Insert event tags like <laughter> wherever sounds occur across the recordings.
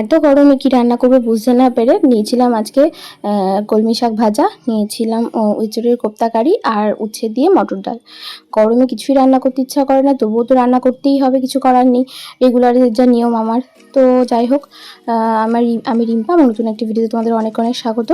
এত গরমে কি রান্না করবে বুঝতে না পেরে নিয়েছিলাম আজকে কলমি শাক ভাজা, নিয়েছিলাম ইঁচড়ের কোপ্তা কারি আর উচ্ছে দিয়ে মটর ডাল। গরমে কিছুই রান্না করতে ইচ্ছা করে না, তবুও তো রান্না করতেই হবে, কিছু করার নেই রেগুলার যা নিয়ম আমার। তো যাই হোক আমার আমি রিম্পা, আমার নতুন একটি ভিডিওতে তোমাদের অনেক অনেক স্বাগত।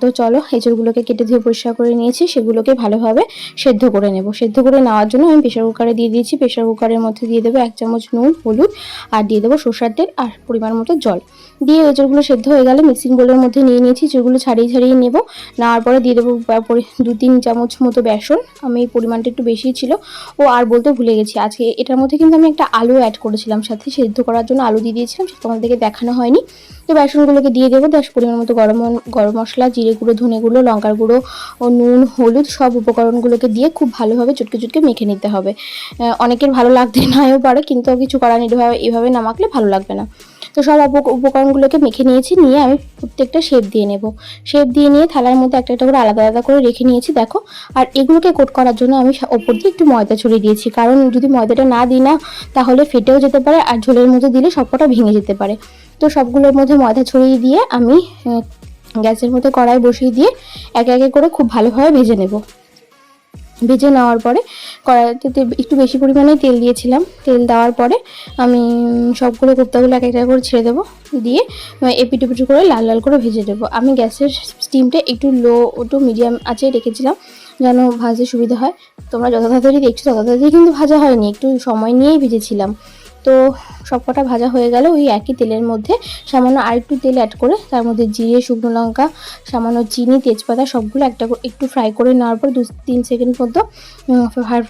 তো চলো এঁচড়গুলোকে কেটে ধুয়ে পরিষ্কার করে নিয়েছি, সেগুলোকে ভালোভাবে সেদ্ধ করে নেব। সেদ্ধ করে নেওয়ার জন্য আমি প্রেশার কুকারে দিয়ে দিয়েছি প্রেশার কুকারের মধ্যে দিয়ে দেবো এক চামচ নুন, হলুদ, আর দিয়ে দেবো সর্ষার তেল, আর পরিমাণ মতো জল। দিয়ে ওই এঁচড়গুলো সেদ্ধ হয়ে গেলে মিক্সিং বোলের মধ্যে নিয়ে নিয়েছি যেগুলো ছাড়িয়ে ছাড়িয়ে নেব। নেওয়ার পরে দিয়ে দেবো দু তিন চামচ মতো বেসন। আমি এই পরিমাণটা একটু বেশি ছিল। ও আর বলতে ভুলে গেছি। আজকে এটার মধ্যে কিন্তু আমি একটা আলু অ্যাড করেছিলাম সাথে, সেদ্ধ করার জন্য আলু দিয়ে দিয়েছিলাম, সেটা তোমাদেরকে দেখানো হয়নি। তো বেসনগুলোকে দিয়ে দেবো দশ পরিমাণ মতো গরম গরম মশলা, জিরে গুঁড়ো, ধনে গুঁড়ো, লঙ্কার গুঁড়ো ও নুন, হলুদ সব উপকরণগুলোকে দিয়ে খুব ভালোভাবে চুটকে চুটকে মেখে নিতে হবে। অনেকের ভালো লাগতে <laughs> নাও পারে, কিন্তু কিছু করার এভাবে এভাবে না মাখলে ভালো লাগবে না। তো সব উপকরণগুলোকে মেখে নিয়েছি, নিয়ে আমি প্রত্যেকটা শেপ দিয়ে নেব। শেপ দিয়ে নিয়ে থালার মধ্যে একটা একটা করে আলাদা আলাদা করে রেখে নিয়েছি, দেখো। আর এগুলোকে কোট করার জন্য আমি ওপর দিয়ে একটু ময়দা ছড়িয়ে দিয়েছি, কারণ যদি ময়দাটা না দিই না, তাহলে ফেটেও যেতে পারে আর ঝোলের মধ্যে দিলে সবকটা ভেঙে যেতে পারে। তো সবগুলোর মধ্যে ময়দা ছড়িয়ে দিয়ে আমি গ্যাসের মধ্যে কড়াই বসিয়ে দিয়ে একে একে করে খুব ভালোভাবে ভেজে নেব। ভেজে নেওয়ার পরে কড়াইতে একটু বেশি পরিমাণে তেল দিয়েছিলাম। তেল দেওয়ার পরে আমি সবগুলো কোপ্তাগুলো এক একটা করে ছেড়ে দেবো। দিয়ে এপিটু এপিট করে লাল লাল করে ভেজে দেবো আমি গ্যাসের স্টিমটা একটু লো টু মিডিয়াম আছে রেখেছিলাম যেন ভাজতে সুবিধা হয়। তোমরা যত তাড়াতাড়ি দেখছ তত তাড়াতাড়ি কিন্তু ভাজা হয়নি। একটু সময় নিয়েই ভেজেছিলাম। তো সবকটা ভাজা হয়ে গেল, ওই একই তেলের মধ্যে সামান্য আরেকটু তেল অ্যাড করে তার মধ্যে জিরে, শুকনো লঙ্কা, সামান্য চিনি, তেজপাতা সবগুলো একটা একটু ফ্রাই করে নেওয়ার পর দু তিন সেকেন্ড মতো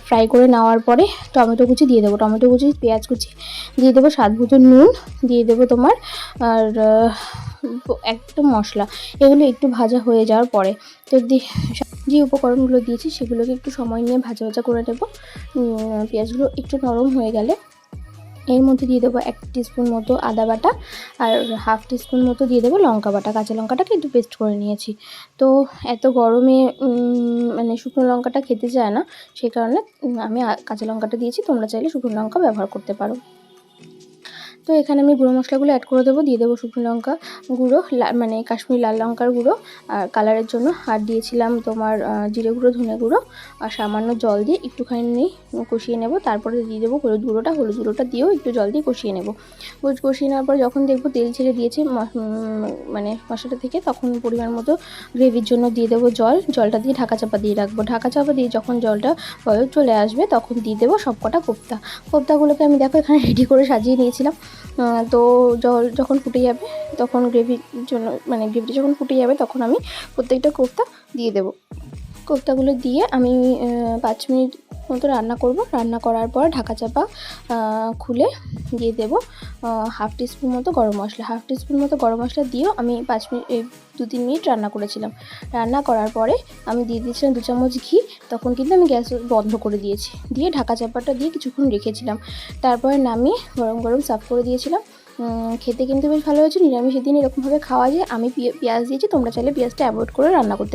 ফ্রাই করে নেওয়ার পরে টমেটো কুচি দিয়ে দেবো। টমেটো কুচি, পেঁয়াজ কুচি দিয়ে দেবো, স্বাদ নুন দিয়ে দেবো তোমার, আর একটু মশলা। এগুলো একটু ভাজা হয়ে যাওয়ার পরে তো যে উপকরণগুলো দিয়েছি সেগুলোকে একটু সময় নিয়ে ভাজা ভাজা করে নেব। পেঁয়াজগুলো একটু নরম হয়ে গেলে এর মধ্যে দিয়ে দেবো এক টিস্পুন মতো আদা বাটা আর হাফ টিস্পুন মতো দিয়ে দেবো লঙ্কা বাটা, কাঁচা লঙ্কাটাকে একটু পেস্ট করে নিয়েছি। তো এত গরমে মানে শুকনো লঙ্কাটা খেতে চায় না সেই কারণে আমি কাঁচা লঙ্কাটা দিয়েছি, তোমরা চাইলে শুকনো লঙ্কা ব্যবহার করতে পারো। তো এখানে আমি গুঁড়ো মশলাগুলো অ্যাড করে দেবো। দিয়ে দেবো শুকনো লঙ্কা গুঁড়ো মানে কাশ্মীরি লাল লঙ্কার গুঁড়ো আর কালারের জন্য। আর দিয়েছিলাম তোমার জিরে গুঁড়ো, ধনে গুঁড়ো আর সামান্য জল দিয়ে একটুখানি কষিয়ে নেব। তারপরে দিয়ে দেবো হলুদ গুঁড়োটা। হলুদ গুঁড়োটা দিয়েও একটু জল দিয়ে কষিয়ে নেব। কষ- কষিয়ে নেওয়ার পর যখন দেখব তেল ছেড়ে দিয়েছে মানে মশলাটা থেকে, তখন পরিমাণ মতো গ্রেভির জন্য দিয়ে দেবো জল। জলটা দিয়ে ঢাকা চাপা দিয়ে রাখব। ঢাকা চাপা দিয়ে যখন জলটা বয়স চলে আসবে, তখন দিয়ে দেবো সবকটা কোপ্তা কোপ্তাগুলোকে আমি দেখো এখানে রেডি করে সাজিয়ে নিয়েছিলাম। তো যখন ফুটে যাবে, তখন গ্রেভির জন্য মানে গ্রেভিটা যখন ফুটে যাবে, তখন আমি প্রত্যেকটা কোফতা দিয়ে দেবো। কোফতাগুলো দিয়ে আমি পাঁচ মিনিট মতো রান্না করব। রান্না করার পর ঢাকা চাপা খুলে দিয়ে দেবো হাফ টিস্পুন মতো গরম মশলা। হাফ টিস্পুন মতো গরম মশলা দিয়েও আমি পাঁচ মিনিট দু তিন মিনিট রান্না করেছিলাম। রান্না করার পরে আমি দিয়ে দিয়েছিলাম দু চামচ ঘি। তখন কিন্তু আমি গ্যাস বন্ধ করে দিয়েছি। দিয়ে ঢাকা চাপাটা দিয়ে কিছুক্ষণ রেখেছিলাম। তারপরে নামিয়ে গরম গরম সার্ভ করে দিয়েছিলাম। খেতে কিন্তু বেশ ভালো হয়েছে। নিরামিষের দিন এরকমভাবে খাওয়া যায়। আমি পেঁয়াজ দিয়েছি। তোমরা চাইলে পেঁয়াজটা অ্যাভয়েড করে রান্না করতে